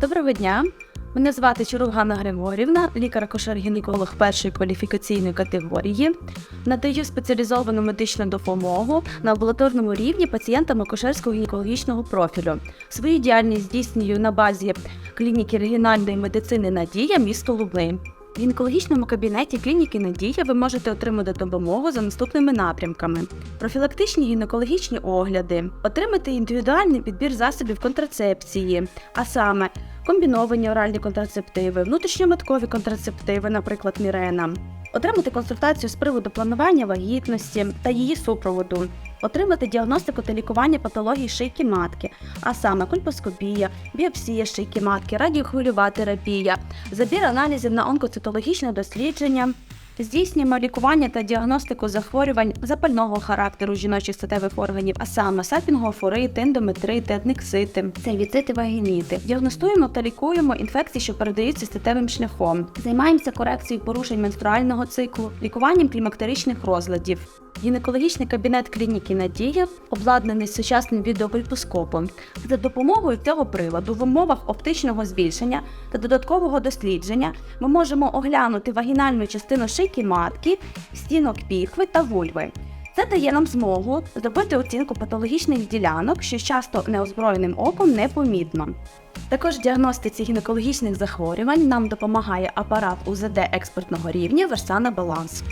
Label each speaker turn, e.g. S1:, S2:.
S1: Доброго дня. Мене звати Чарук Ганна Григорівна, лікар-акушер-гінеколог першої кваліфікаційної категорії. Надаю спеціалізовану медичну допомогу на амбулаторному рівні пацієнтам акушерського гінекологічного профілю. Свою діяльність здійснюю на базі клініки регіональної медицини Надія місто Лубни. В гінекологічному кабінеті клініки Надія ви можете отримати допомогу за наступними напрямками: профілактичні гінекологічні огляди, отримати індивідуальний підбір засобів контрацепції, а саме комбіновані оральні контрацептиви, внутрішньоматкові контрацептиви, наприклад, Мірена, отримати консультацію з приводу планування вагітності та її супроводу, отримати діагностику та лікування патологій шийки матки, а саме кульпоскопія, біопсія шийки матки, радіохвильова терапія, забір аналізів на онкоцитологічне дослідження. Здійснюємо лікування та діагностику захворювань запального характеру жіночих статевих органів, а саме сапінгофорит, ендометрит, аднексити, сервіцити, вагініти. Діагностуємо та лікуємо інфекції, що передаються статевим шляхом. Займаємося корекцією порушень менструального циклу, лікуванням клімактеричних розладів. Гінекологічний кабінет клініки Надія обладнаний сучасним відеокольпоскопом. За допомогою цього приладу в умовах оптичного збільшення та додаткового дослідження ми можемо оглянути вагінальну частину шийки матки, стінок піхви та вульви. Це дає нам змогу зробити оцінку патологічних ділянок, що часто неозброєним оком непомітно. Також в діагностиці гінекологічних захворювань нам допомагає апарат УЗД експертного рівня Версана Баланс.